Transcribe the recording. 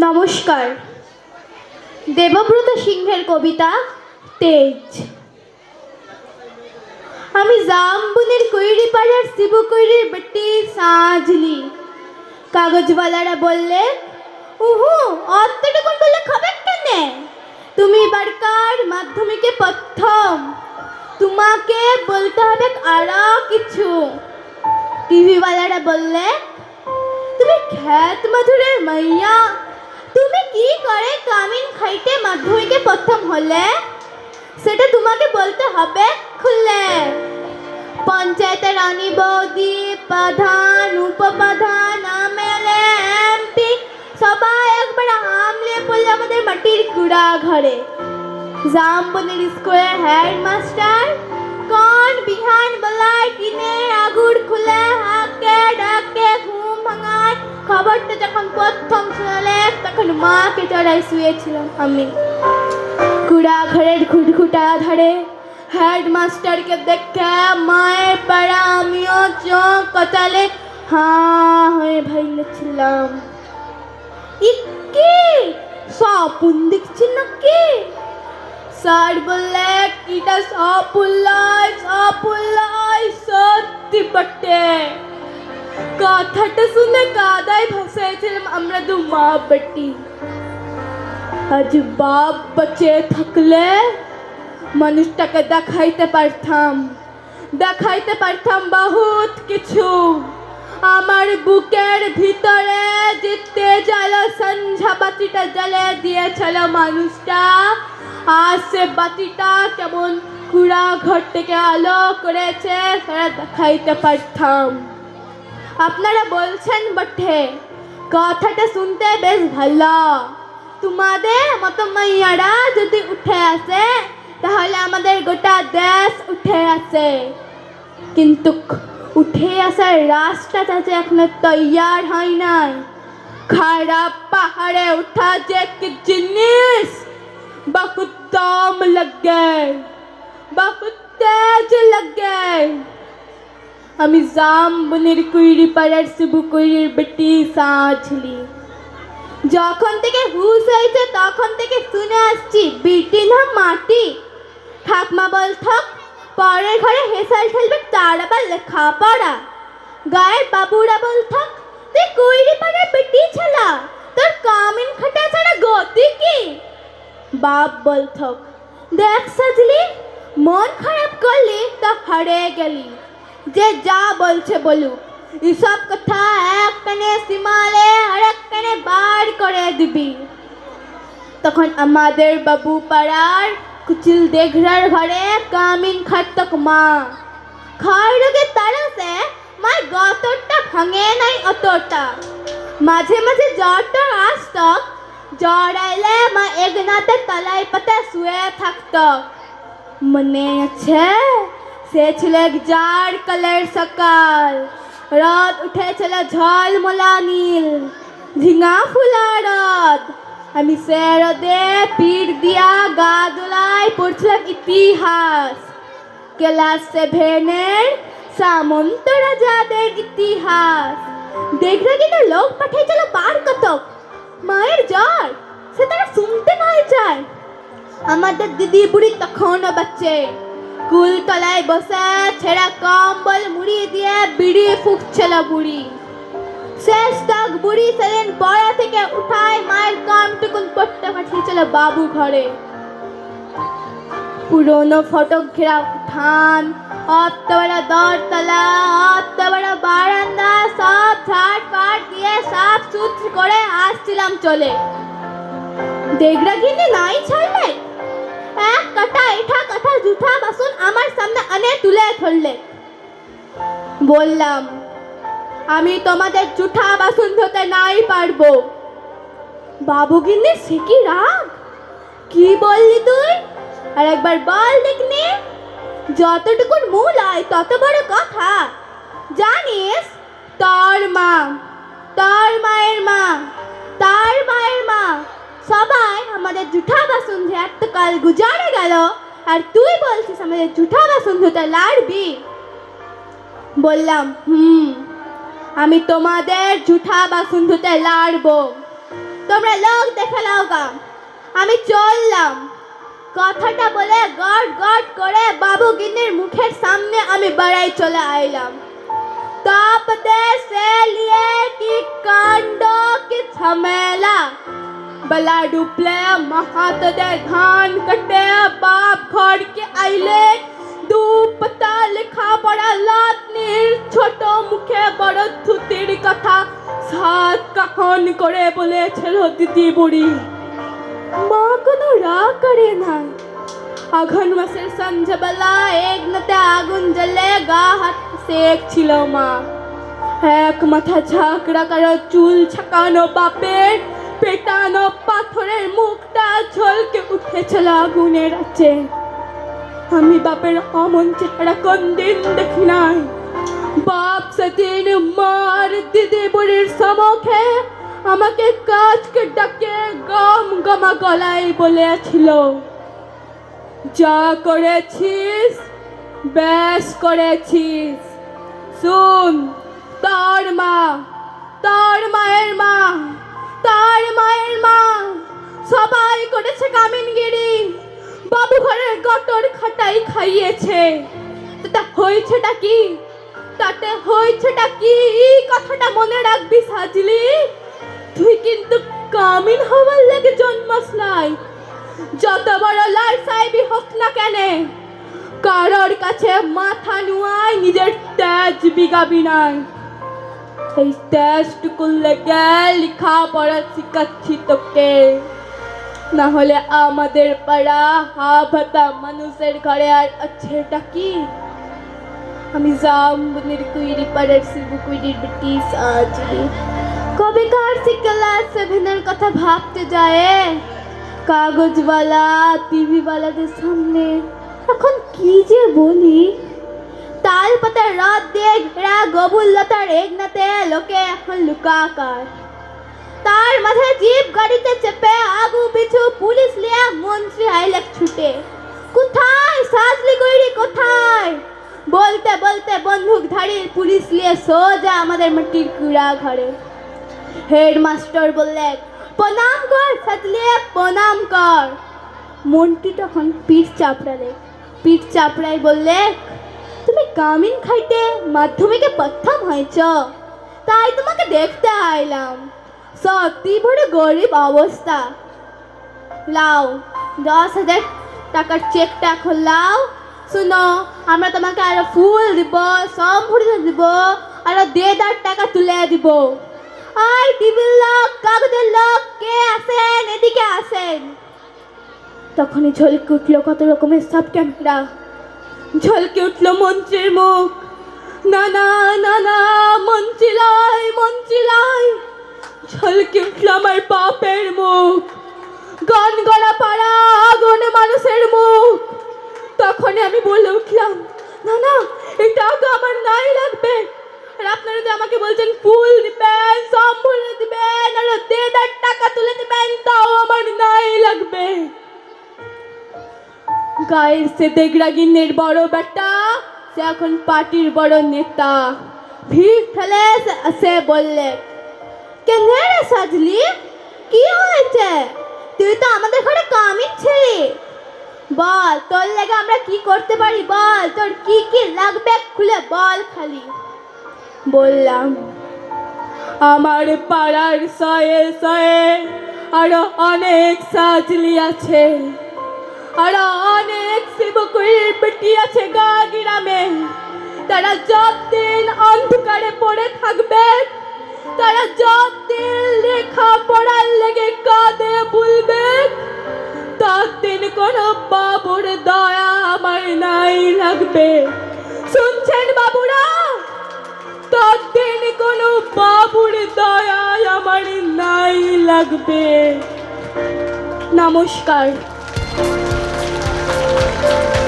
নমস্কার। দেবব্রত সিংহের কবিতা তেজ। আমি জামবুনের কৈরি পাড়ার শিবু কৈরির বেটি সাজলি। কাগজওয়ালারা বললে, উহু অতটুকুন বললে খবর কেনে? তুমি এবারকার মাধ্যমিকে প্রথম? তোমাকে বলতে হবে আরও কিছু? টিভিওয়ালারা বললে, তুমি খ্যাত মধুরের মাইয়া তুমি কি করে কামিন খাইতে মাধ্যমিকে প্রথম হলে? সেটা তোমাকে বলতে হবে, খুললে। পঞ্চায়েতের রানী বৌদি, প্রধান, উপপ্রধান, এমএলএ, এমপি, সবাই একবার হামলে পড়লে আমাদের মাটির কুড়া ঘরে। জামবনের স্কুলের হেডমাস্টার, কোন বিহান বলায় কিনে আগুর খুলে হাকে, ডাকে, ঘুম খবরটা যখন প্রথম শোনালে, তখন মাকে চড়াই শুয়েছিলাম আমি। কুড়া ঘরের ঘুটঘুটা ধরে হেডমাস্টারকে দেখে মায়ের পাড়া আমিও চোখ কচালে হাঁ হয়ে ভাইলেছিলাম। ইকি স্বপন দেখছি নাকি? স্যার বললে, কিটা সাপুল্লাই সাপুল্লাই সত্যি বটে। কথাটা শুনে কাদায় ভাসাইছিলাম আমরা দু মা বেটি আজ বাপ বাঁচে থাকলে মানুষটাকে দেখাইতে পারতাম দেখাইতে পারতাম বহুত কিছু আমার বুকের ভিতরে যে তেজাল সন্ধ্যা বাতিটা জ্বালে দিয়েছিল মানুষটা আর সে বাতিটা কেমন কুড়া ঘর থেকে আলো করেছে সেটা দেখাইতে পারতাম আপনারা বলছেন বটে। কথাটা শুনতে বেশ ভালো। তোমাদের মতো মাইয়ারা যদি উঠে আসে, তাহলে আমাদের গোটা দেশ উঠে আসে। কিন্তু উঠে আসার রাস্তাটা যে এখনও তৈয়ার হয় নাই। খারাপ পাহাড়ে উঠা যে কি জিনিস? বহুত দম লাগে, বহুত তেজ লাগে। আমি জাম বনের কুইরি পাড়ার শিবু কুইরির বেটি সাঁঝলি। যখন থেকে হুশ হয়েছে, তখন থেকে শুনে আসছি, বিটি না মাটি। ঠাকমা বল থাক পরের ঘরে হেসাল ঠেলবে, তার আবার লেখাপড়া। গায়ের বাবুরা বল থাক তুই কুইরি পাড়ার বেটি ছেলা, তোর কামিন খাটা ছাড়া গতি কি? বাপ বল থাক দেখ সাজলি মন খারাপ করলি তা হারে গেলি। যে যা বলছে বলুক। এসব কথা এক কানে সীমালে আর এক কানে বার করে দিবি। তখন আমাদের বাবু পাড়ার কুচিল দেঘরার ঘরে কামিন খাটতক মা। রোগে তারাসে মার গতরটা ভাঙে নাই অতটা। মাঝে মাঝে জ্বরটা আসতক, জ্বর আইলে মা একনাতে তলাই পাতে শুয়ে থাকত। মনে আছে সে ছিল এক জার কালের সকাল রদ উঠেছিল ঝলমলা নীল ঝিঙা ফুলা রদ আমি সে রদে পিঠ দিয়া গা দোলাই পড়ছিলাম ইতিহাস ক্লাস সেভেনের সামন্ত রাজাদের ইতিহাস দেখলে কিনা লোক পাঠিয়েছিল বার কতক মায়ের জ্বর সে তারা শুনতে নাই যায় আমাদের দিদি বুড়ি তখনও বাচ্চে কুল তলায় বসে, ছেঁড়া কম্বল মুড়ি দিয়ে বিড়ি ফুকছিল বুড়ি। শেষ তক বুড়ি সেদিন বড়া থেকে উঠায়, মায়ের কামটুকুন পড়তে পাঠিয়েছিল বাবু ঘরে। পুরনো ফটক ঘেরা উঠান অত বড় দরতলা অত বড় বারান্দা, সব ঝাড় ফাট দিয়ে সাফ সুথ করে আসছিলাম চলে। দেগরা গিনি নাই ছাড়লে কাটা এঠা কাঠা জুঠা বাসন আমার সামনে আনে তুলে ধরলে বললাম আমি তোমাদের জুঠা বাসন ধুতে নাই পারব বাবু গিন্নি সে কি রাগ কি বললি তুই আর একবার বল দেখনি যতটুকুন মূল হয় তত বড় কথা জানিস তোর মা তোর মা সবাই আমাদের জুঠা বাসন তো কাল গুজারে গেল, আর তুই বলছিস আমাদের জুঠা বাসন ধুতে লাড়বি? বললাম, হুম, আমি তোমাদের জুঠা বাসন ধুতে লাড়বো। তোমরা লোক দেখে নাও গা, আমি চললাম। কথাটা বলে গট গট করে বাবু গিন্নির মুখের সামনে আমি বাড়াই চলে আইলাম। তাপতে সে লিয়ে কি কাণ্ড, কি ঝামেলা? बला डुबले महात दे धान कटे बाप घर के आइले দু পাতা লেখা পড়া লাতনির ছোট মুখে বড় থুতির কথা সাত কাহন করে বলেছিল দিদি বুড়ি মা কোনো রাগ করে না আঘন মাসের সন্ধ্যাবেলা এক নাতে আগুন জ্বলে গা হাত সেক ছিল মা এক মাথা ঝাঁকড়া কারো চুল ছাকানো বাপের পেটানো পাথরের মুখটা ঝলকে উঠেছিল আগুনের আছে আমি বাপের অমন চেহারা কোন দিন দেখি নাই। বাপ সেদিন মার দিদি বুড়ির সমুখে আমাকে কাজকে ডাকে গম গমা গলায় বলেছিল, যা করেছিস বেশ করেছিস। শুন, তার মা, তার মায়ের মা তার মায়ের মা সবাই করেছে কামিনগিরি। বাবু ঘরের গটর খাটাই খাইয়েছে। তা হয়েছেটা কি? তাতে হয়েছেটা কি? কথাটা মনে রাখবি সাজলি। তুই কিন্তু কামিন হওয়ার লাগে জন্মাস নাই। যত বড় লাল সাহেবই হোক না কেন, কারোর কাছে মাথা নুয়াই নিজের তেজ বিগাবি নাই। এই তেজটুকু লেগে লেখা পড়া শিখাচ্ছি তোকে। না হলে আমাদের পাড়া হা ভাতা মানুষের ঘরে আর আছেটা কি? আমি জামবনির কুইরি পাড়ার শিবু কুইরির বেটি সাজলি কবে কার সে ক্লাস সেভেনের কথা ভাবতে যায়। কাগজওয়ালা, টিভিওয়ালাদের সামনে। এখন কি যে বলি? তাল পাতার রাত দিয়ে ঘেরা গবুল লতার এগনাতে লোকে এখন লুকাকার। তার মাথায় জিপ গাড়িতে চেপে আগু পিছু পুলিশ লিয়া মন্ত্রী আইলেক ছুটে। কোথায় সাজলি গৈরি, কোথায়? বলতে বলতে বন্দুক ধারীর পুলিশ লিয়ে সোজা আমাদের মাটির কুড়া ঘরে। হেডমাস্টার বললেন প্রণাম কর সাজলিয়ে, প্রণাম কর। মন্ত্রী তখন পিঠ চাপড়ালে। পিঠ চাপড়াই বললে তুমি কামিন খাইতে মাধ্যমিকে প্রথম হয়েছ। তাই তোমাকে দেখতে আইলাম। সত্যি বড় গরিব অবস্থা। লাও, দশ হাজার টাকার চেকটা খোলাও। শুনো, আমরা তোমাকে আরও ফুল দিব সম্পূর্ণ দিব, আরও দেড় টাকা তুলে দিব। আই টিভির লোক, কাগজের লোক, কে আসেন এদিকে আসেন। তখনই ঝলকে উঠল কত রকমের সব ক্যামেরা। ঝলকে উঠল মন্ত্রীর মুখ। না না না না ঝলকে উঠল আমার বাপের মুখ। গন গলা পাড়া আগুন মানুষের মুখ। তখনই আমি বলে উঠলাম না না এই টাকা আমার নাই লাগবে। আর আপনারা যে আমাকে বলছেন, ফুল দিবেন সম্পূর্ণ দিবেন, আর দেদার টাকা তুলে দিবেন, তাও আমার নাই লাগবে। গায়ের সে দেগড়া গিন্নের বড় বেটা, সে এখন পার্টির বড় নেতা। ভিড় ফেলে সে- বললে, কেন রে সাজলি? কি হয়েছে? তুই তো আমাদের ঘরে কামিন ছিলি। বল, তোর লেগে আমরা কি করতে পারি? বল, তোর কি কি লাগবে খুলে বল খালি। বললাম, আমার পাড়ার শয়ে শয়ে আরও অনেক সাজলি আছে। আরও অনেক শিবকুড়ির বেটি আছে গা গ্রামে তারা যতদিন অন্ধকারে পড়ে থাকবে তারা যতদিন লেখা পড়ার লেগে কাঁদে বলবে ততদিন কোনো বাবুর দয়া আমার নাই লাগবে শুনছেন বাবুরা ততদিন কোনো বাবুর দয়া আমার নাই লাগবে নমস্কার Thank you.